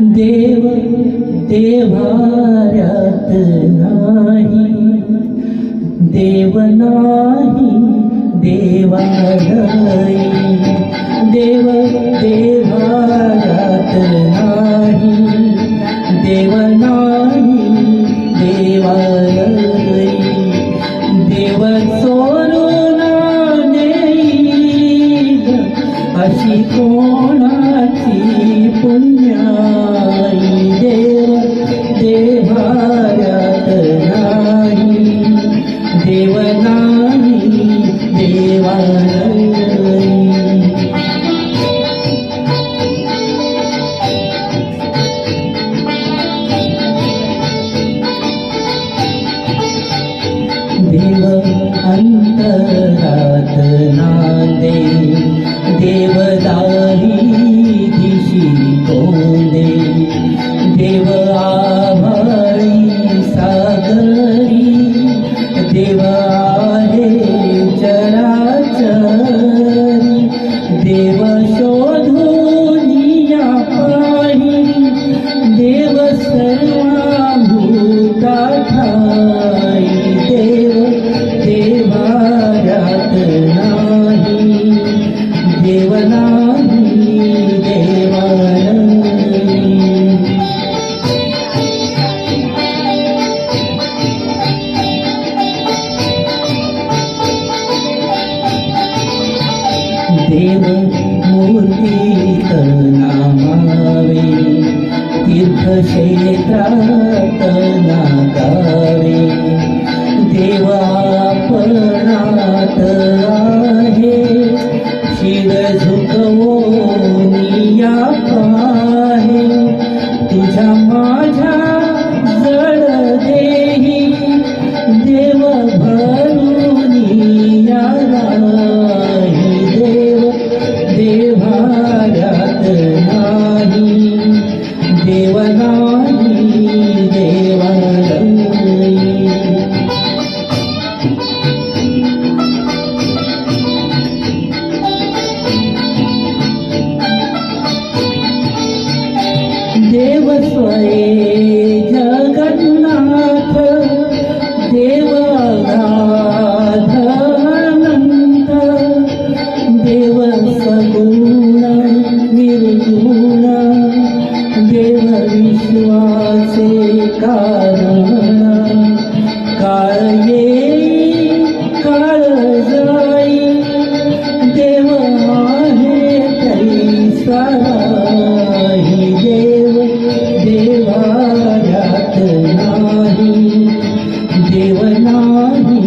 देव देवाऱ्यात नाही. देव नाही देवालय देव देवाऱ्यात नाही. देव नाही देवालय देव सोडून देईल अशी कोण देव अंतरात नांदे देव देव मूर्तीत नामावे तीर्थक्षेत्रात नाकावे देव आहे शिर झुकवो निया पाहे तुझ्या मा जीवाचे कारण काळ ये देव आहे तैसा नाही देवा देवाऱ्यात नाही देव नाही